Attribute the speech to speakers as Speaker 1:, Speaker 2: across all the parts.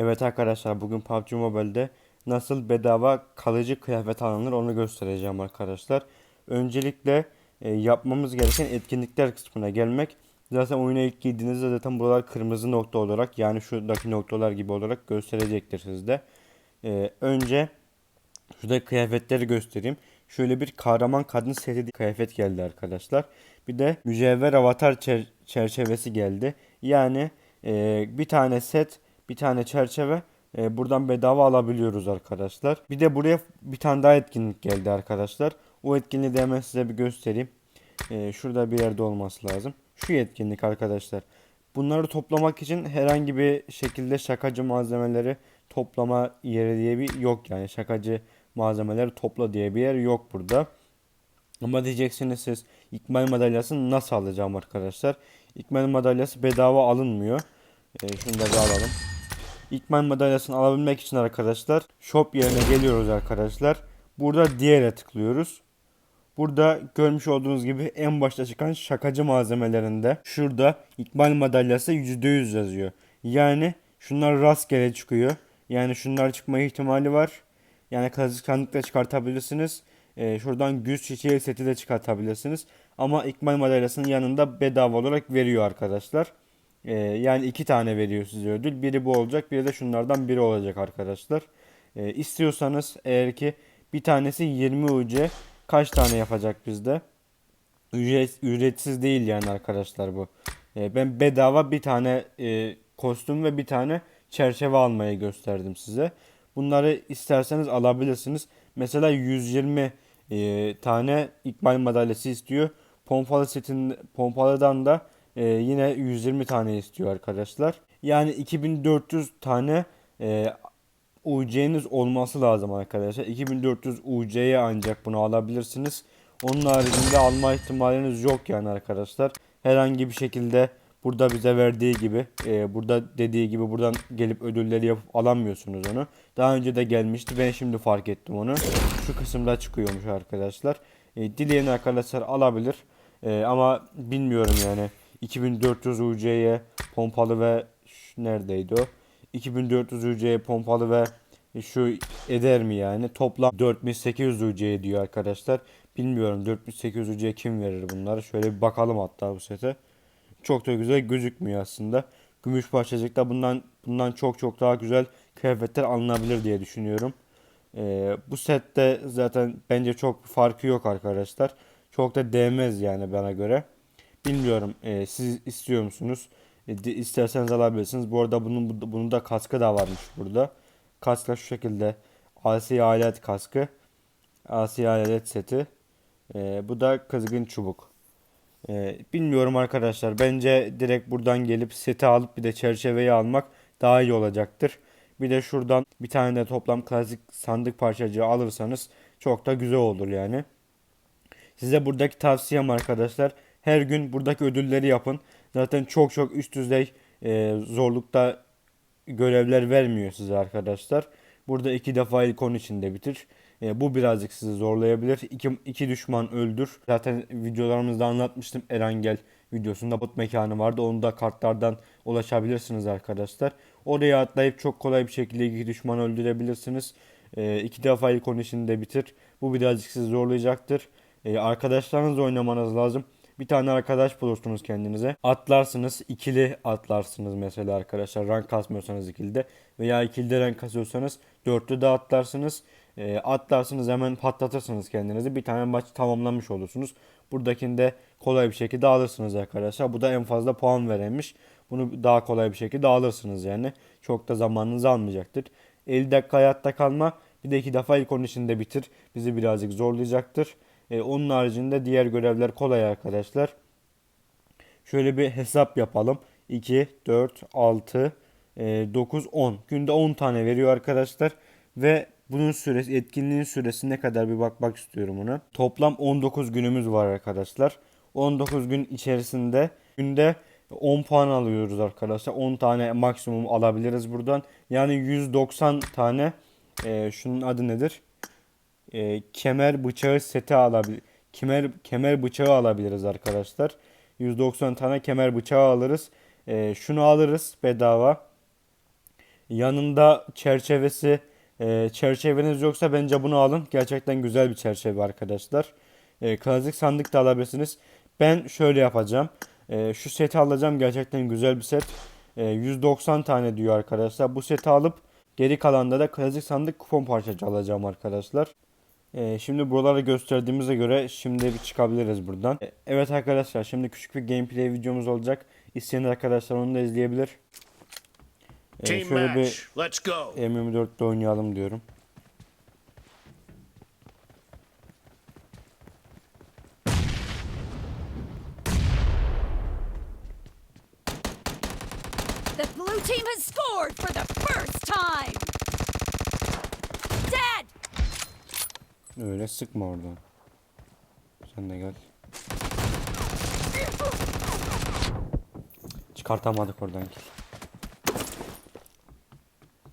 Speaker 1: Evet arkadaşlar bugün PUBG Mobile'de nasıl bedava kalıcı kıyafet alınır onu göstereceğim arkadaşlar. Öncelikle e, yapmamız gereken etkinlikler kısmına gelmek. Zaten oyuna ilk girdiğinizde zaten buralar kırmızı nokta olarak yani şuradaki noktalar gibi olarak gösterecektir sizde. E, önce şurada kıyafetleri göstereyim. Şöyle bir kahraman kadın seti kıyafet geldi arkadaşlar. Bir de mücevher avatar çer- çerçevesi geldi. Yani e, bir tane set, bir tane çerçeve e, buradan bedava alabiliyoruz arkadaşlar. Bir de buraya bir tane daha etkinlik geldi arkadaşlar. O etkinliği de hemen size bir göstereyim. E, şurada bir yerde olması lazım. Şu etkinlik arkadaşlar. Bunları toplamak için herhangi bir şekilde şakacı malzemeleri toplama yeri diye bir yok yani şakacı malzemeleri topla diye bir yer yok burada. Ama diyeceksiniz siz ikmal madalyasını nasıl alacağım arkadaşlar? İkmal madalyası bedava alınmıyor. Ee, şunu da bir alalım. İkmal madalyasını alabilmek için arkadaşlar shop yerine geliyoruz arkadaşlar. Burada diğere tıklıyoruz. Burada görmüş olduğunuz gibi en başta çıkan şakacı malzemelerinde şurada ikmal madalyası %100 yazıyor. Yani şunlar rastgele çıkıyor. Yani şunlar çıkma ihtimali var. Yani kazıklandık da çıkartabilirsiniz. Ee, şuradan güç çiçeği seti de çıkartabilirsiniz. Ama ikmal madalyasının yanında bedava olarak veriyor arkadaşlar. Ee, yani iki tane veriyor size ödül. Biri bu olacak, biri de şunlardan biri olacak arkadaşlar. Ee, istiyorsanız eğer ki bir tanesi 20 UC kaç tane yapacak bizde? Ücret, ücretsiz değil yani arkadaşlar bu. Ee, ben bedava bir tane e, kostüm ve bir tane çerçeve almayı gösterdim size. Bunları isterseniz alabilirsiniz. Mesela 120 e, tane ikmal madalyası istiyor. Pompalı setin pompalıdan da e, yine 120 tane istiyor arkadaşlar. Yani 2400 tane e, UC'niz olması lazım arkadaşlar. 2400 UC'ye ancak bunu alabilirsiniz. Onun haricinde alma ihtimaliniz yok yani arkadaşlar. Herhangi bir şekilde burada bize verdiği gibi, e, burada dediği gibi buradan gelip ödülleri yapıp alamıyorsunuz onu. Daha önce de gelmişti. Ben şimdi fark ettim onu. Şu kısımda çıkıyormuş arkadaşlar. E, dileyen arkadaşlar alabilir. E, ama bilmiyorum yani. 2400 UC'ye pompalı ve şu neredeydi o? 2400 UC'ye pompalı ve şu eder mi yani? Toplam 4800 UC diyor arkadaşlar. Bilmiyorum 4800 UC kim verir bunları? Şöyle bir bakalım hatta bu sete. Çok da güzel gözükmüyor aslında. Gümüş parçacıkta bundan bundan çok çok daha güzel kıyafetler alınabilir diye düşünüyorum. Ee, bu sette zaten bence çok farkı yok arkadaşlar. Çok da değmez yani bana göre. Bilmiyorum e, siz istiyor musunuz? E, di- isterseniz alabilirsiniz. Bu arada bunun bunun da kaskı da varmış burada. Kask da şu şekilde. Asi alet kaskı. Asi alet seti. E, bu da kızgın çubuk. E, bilmiyorum arkadaşlar. Bence direkt buradan gelip seti alıp bir de çerçeveyi almak daha iyi olacaktır. Bir de şuradan bir tane de toplam klasik sandık parçacığı alırsanız çok da güzel olur yani. Size buradaki tavsiyem arkadaşlar her gün buradaki ödülleri yapın. Zaten çok çok üst düzey e, zorlukta görevler vermiyor size arkadaşlar. Burada iki defa ilk 10 içinde bitir. E, bu birazcık sizi zorlayabilir. İki, iki düşman öldür. Zaten videolarımızda anlatmıştım Erangel videosunda bot mekanı vardı. Onu da kartlardan ulaşabilirsiniz arkadaşlar. Oraya atlayıp çok kolay bir şekilde iki düşman öldürebilirsiniz. E, iki defa ilk 10 içinde bitir. Bu birazcık sizi zorlayacaktır. E, arkadaşlarınızla oynamanız lazım. Bir tane arkadaş bulursunuz kendinize. Atlarsınız. ikili atlarsınız mesela arkadaşlar. Rank kasmıyorsanız ikilide. Veya ikilide rank kasıyorsanız dörtlü de atlarsınız. E, atlarsınız hemen patlatırsınız kendinizi. Bir tane maç tamamlamış olursunuz. Buradakinde kolay bir şekilde alırsınız arkadaşlar. Bu da en fazla puan verenmiş. Bunu daha kolay bir şekilde alırsınız yani. Çok da zamanınızı almayacaktır. 50 dakika hayatta kalma. Bir de iki defa ilk onun içinde bitir. Bizi birazcık zorlayacaktır. E, onun haricinde diğer görevler kolay arkadaşlar. Şöyle bir hesap yapalım. 2, 4, 6, e, 9, 10. Günde 10 tane veriyor arkadaşlar. Ve bunun süresi, etkinliğin süresi ne kadar bir bakmak istiyorum ona. Toplam 19 günümüz var arkadaşlar. 19 gün içerisinde günde 10 puan alıyoruz arkadaşlar. 10 tane maksimum alabiliriz buradan. Yani 190 tane e, şunun adı nedir? E, kemer bıçağı seti alabilir. Kemer kemer bıçağı alabiliriz arkadaşlar. 190 tane kemer bıçağı alırız. E, şunu alırız bedava. Yanında çerçevesi, e, çerçeveniz yoksa bence bunu alın. Gerçekten güzel bir çerçeve arkadaşlar. E, klasik sandık da alabilirsiniz. Ben şöyle yapacağım. E, şu seti alacağım. Gerçekten güzel bir set. E, 190 tane diyor arkadaşlar. Bu seti alıp geri kalanda da klasik sandık kupon parçacı alacağım arkadaşlar. E, şimdi buraları gösterdiğimize göre şimdi bir çıkabiliriz buradan. E, evet arkadaşlar şimdi küçük bir gameplay videomuz olacak. İsteyen arkadaşlar onu da izleyebilir. E, şöyle bir
Speaker 2: Let's go.
Speaker 1: M24'te oynayalım diyorum.
Speaker 3: The blue team has scored for the first time. Dead.
Speaker 1: Öyle sıkma oradan. Sen de gel. Çıkartamadık oradan ki.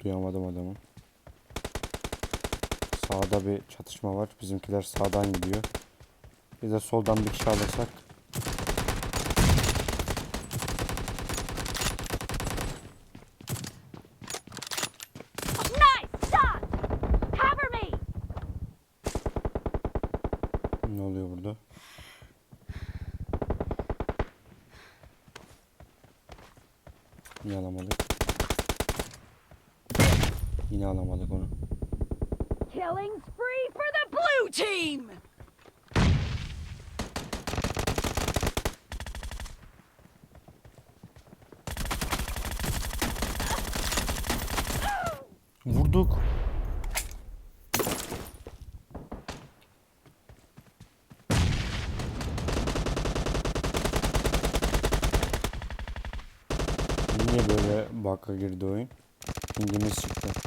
Speaker 1: Duyamadım adamı. Sağda bir çatışma var. Bizimkiler sağdan gidiyor. Biz de soldan bir kişi alırsak.
Speaker 3: Nice shot. Cover me.
Speaker 1: Ne oluyor burada? Yine alamadık. Yine alamadık onu.
Speaker 3: Killing spree for the blue team.
Speaker 1: Vurduk. Niye böyle baka girdi oyun? İngimiz çıktı.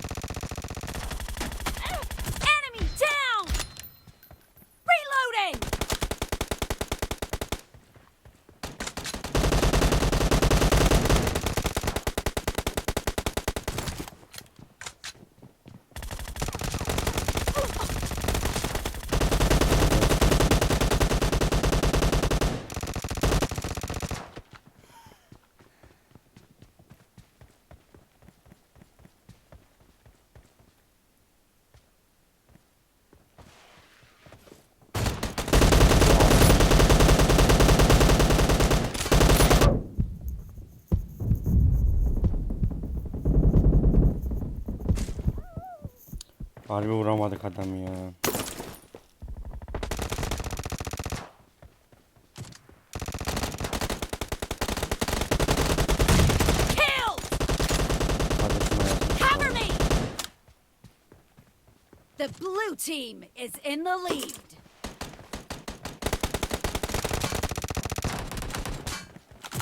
Speaker 1: Harbi vuramadık adamı ya.
Speaker 3: Killed.
Speaker 1: Hadi şuna yazmış.
Speaker 3: Cover me. The blue team is in the lead.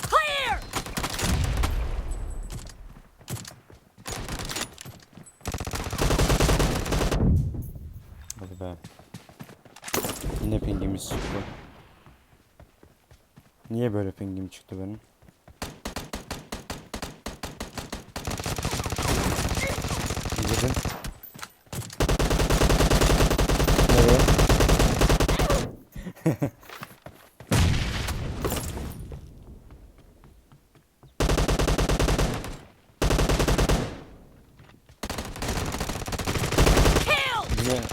Speaker 3: Clear.
Speaker 1: Hadi be. Yine pingimiz çıktı. Niye böyle pingim çıktı benim? Gidin. Nereye?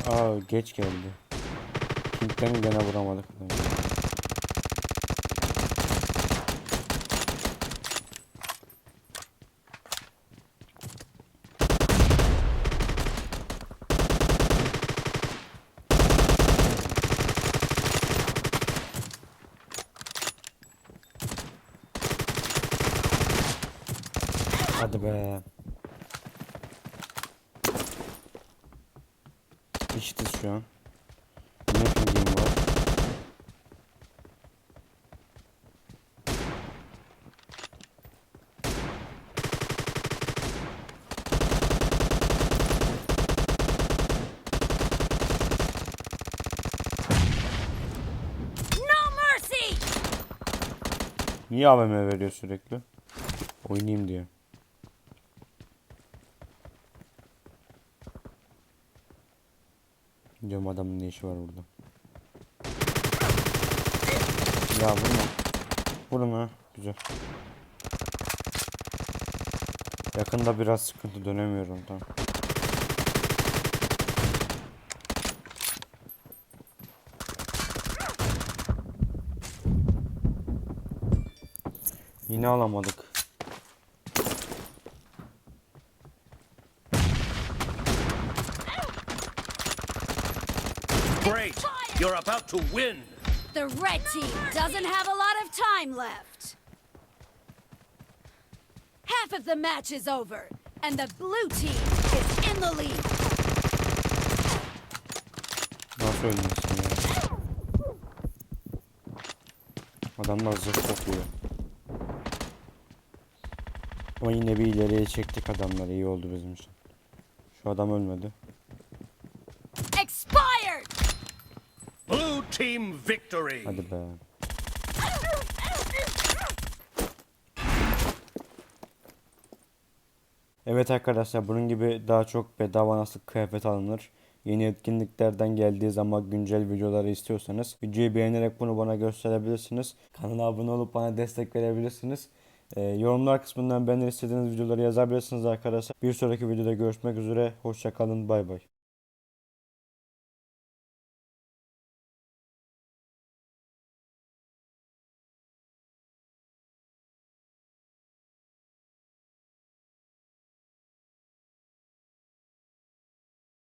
Speaker 1: Aa geç geldi. Pinklerini gene vuramadık. Hadi be. İşte şu an. Ne pingim var?
Speaker 3: No mercy.
Speaker 1: Niye AVM veriyor sürekli? Oynayayım diye. Diyorum adamın ne işi var burada. Ya vurma. Vurun ha. Güzel. Yakında biraz sıkıntı dönemiyorum tam. Yine alamadık.
Speaker 2: Great! You're about to win!
Speaker 3: The red team doesn't have a lot of time left. Half of the match is over, and the blue team is in the lead.
Speaker 1: Nasıl ölmesin ya? Adamlar zırh kokuyor. Ama yine bir ileriye çektik adamları. iyi oldu bizim için. Şu adam ölmedi.
Speaker 3: Expired!
Speaker 2: Blue team victory!
Speaker 1: Hadi be. Evet arkadaşlar bunun gibi daha çok bedava nasıl kıyafet alınır. Yeni etkinliklerden geldiği zaman güncel videoları istiyorsanız videoyu beğenerek bunu bana gösterebilirsiniz. Kanala abone olup bana destek verebilirsiniz. Ee, yorumlar kısmından benden istediğiniz videoları yazabilirsiniz arkadaşlar. Bir sonraki videoda görüşmek üzere. Hoşçakalın. Bay bay.